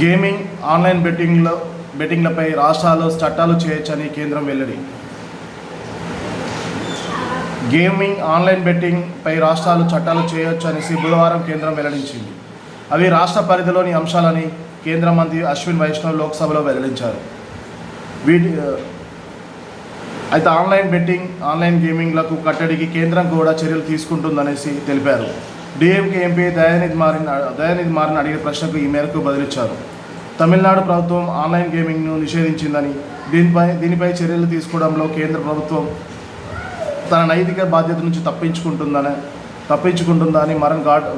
Gaming online బెట్టింగ్లో బెట్టింగ్లపై రాష్ట్రాలు చట్టాలు చేయొచ్చని కేంద్రం వెల్లడి. గేమింగ్ ఆన్లైన్ బెట్టింగ్ పై రాష్ట్రాలు చట్టాలు చేయొచ్చనేసి బుధవారం కేంద్రం వెల్లడించింది. అవి రాష్ట్ర పరిధిలోని అంశాలని కేంద్ర మంత్రి అశ్విన్ వైష్ణవ్ లోక్సభలో వెల్లడించారు. వీటి అయితే ఆన్లైన్ బెట్టింగ్ ఆన్లైన్ గేమింగ్లకు కట్టడికి కేంద్రం కూడా చర్యలు తీసుకుంటుందనేసి తెలిపారు. డిఎంకే ఎంపీ దయానిధి మారిన దయానిధి మారిన అడిగిన ప్రశ్నకు ఈ మేరకు బదిలిచ్చారు. తమిళనాడు ప్రభుత్వం ఆన్లైన్ గేమింగ్ను నిషేధించిందని దీనిపై దీనిపై చర్యలు తీసుకోవడంలో కేంద్ర ప్రభుత్వం తన నైతిక బాధ్యత నుంచి తప్పించుకుంటుందని తప్పించుకుంటుందా అని ఘాట్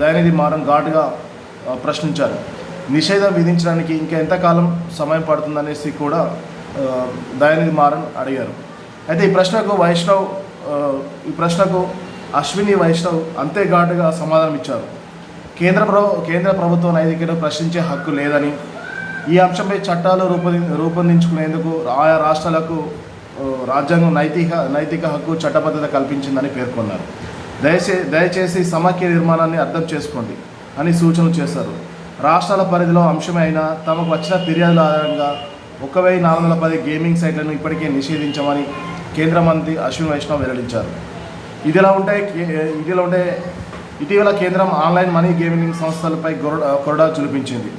దయానిధి మారన్ ఘాటుగా ప్రశ్నించారు. నిషేధం విధించడానికి ఇంకా ఎంతకాలం సమయం పడుతుందనేసి కూడా దయానిధి మారన్ అడిగారు. అయితే ఈ ప్రశ్నకు వైష్ణవ్ ఈ ప్రశ్నకు అశ్విని వైష్ణవ్ అంతే ఘాటుగా సమాధానం ఇచ్చారు. కేంద్ర ప్రభు కేంద్ర ప్రభుత్వ నైతికను ప్రశ్నించే హక్కు లేదని ఈ అంశంపై చట్టాలు రూపొంది రూపొందించుకునేందుకు ఆయా రాష్ట్రాలకు రాజ్యాంగం నైతిక నైతిక హక్కు చట్టబద్ధత కల్పించిందని పేర్కొన్నారు. దయచే దయచేసి సమాఖ్య నిర్మాణాన్ని అర్థం చేసుకోండి అని సూచనలు చేశారు. రాష్ట్రాల పరిధిలో అంశమైన తమకు వచ్చిన ఫిర్యాదుల ఆధారంగా ఒక వెయ్యి నాలుగు వందల పది గేమింగ్ సైట్లను ఇప్పటికే నిషేధించమని కేంద్ర మంత్రి అశ్విన్ వైష్ణవ్ వెల్లడించారు. ఇదిలా ఉంటే ఇది ఇదిలా ఉంటే ఇటీవల కేంద్రం ఆన్లైన్ మనీ గేమింగ్ సంస్థలపై కొరడా చూపించింది.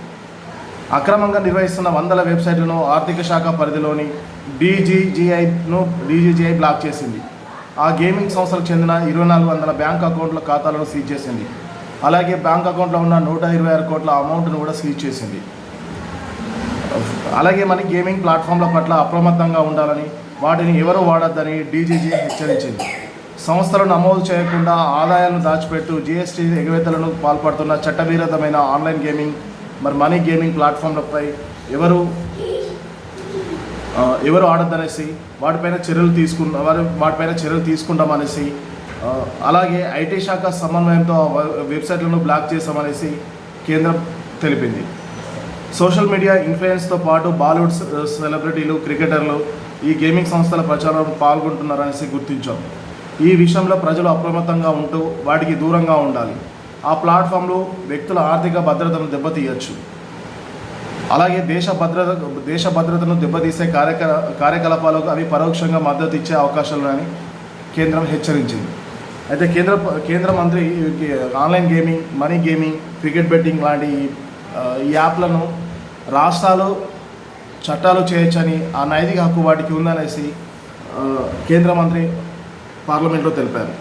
అక్రమంగా నిర్వహిస్తున్న వందల వెబ్సైట్లను ఆర్థిక శాఖ పరిధిలోని డీజీజీఐను డీజీజీఐ బ్లాక్ చేసింది. ఆ గేమింగ్ సంస్థలకు చెందిన ఇరవై నాలుగు వందల బ్యాంక్ అకౌంట్ల ఖాతాలను సీజ్ చేసింది. అలాగే బ్యాంక్ అకౌంట్లో ఉన్న నూట ఇరవై ఆరు కోట్ల అమౌంట్ను కూడా సీజ్ చేసింది. అలాగే మన గేమింగ్ ప్లాట్ఫామ్ల పట్ల అప్రమత్తంగా ఉండాలని వాటిని ఎవరు వాడొద్దని డీజీజీ హెచ్చరించింది. సంస్థలు నమోదు చేయకుండా ఆదాయాలను దాచిపెట్టు జీఎస్టీ ఎగవేతలను పాల్పడుతున్న చట్టవిరోధమైన ఆన్లైన్ గేమింగ్ మరి మనీ గేమింగ్ ప్లాట్ఫామ్లపై ఎవరు ఎవరు ఆడద్దనేసి వాటిపైన చర్యలు తీసుకున్న వారు వాటిపైన చర్యలు తీసుకుంటామనేసి అలాగే ఐటీ శాఖ సమన్వయంతో వెబ్సైట్లను బ్లాక్ చేస్తామనేసి కేంద్రం తెలిపింది. సోషల్ మీడియా ఇన్ఫ్లుయెన్స్తో పాటు బాలీవుడ్ సెలబ్రిటీలు క్రికెటర్లు ఈ గేమింగ్ సంస్థల ప్రచారం పాల్గొంటున్నారనేసి గుర్తించాం. ఈ విషయంలో ప్రజలు అప్రమత్తంగా ఉంటూ వాటికి దూరంగా ఉండాలి. ఆ ప్లాట్ఫామ్లో వ్యక్తుల ఆర్థిక భద్రతను దెబ్బతీయచ్చు. అలాగే దేశ భద్రత దేశ భద్రతను దెబ్బతీసే కార్యకల కార్యకలాపాలకు అవి పరోక్షంగా మద్దతు ఇచ్చే అవకాశాలు కేంద్రం హెచ్చరించింది. అయితే కేంద్ర కేంద్ర మంత్రి online gaming money gaming cricket betting లాంటి ఈ యాప్లను రాష్ట్రాలు చట్టాలు చేయొచ్చని ఆ నైతిక హక్కు వాటికి ఉందనేసి కేంద్ర మంత్రి పార్లమెంట్లో తెలిపారు.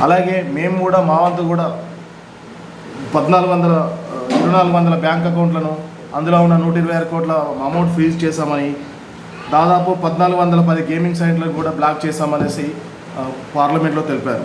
అలాగే మేము కూడా మా వంతు కూడా పద్నాలుగు వందల ఆ, ఇరవై నాలుగు వందల బ్యాంక్ అకౌంట్లను అందులో ఉన్న నూట ఇరవై ఆరు కోట్ల అమౌంట్ ఫ్రీజ్ చేశామని దాదాపు పద్నాలుగు వందల పది గేమింగ్ సైట్లను కూడా బ్లాక్ చేశామనేసి పార్లమెంట్లో తెలిపారు.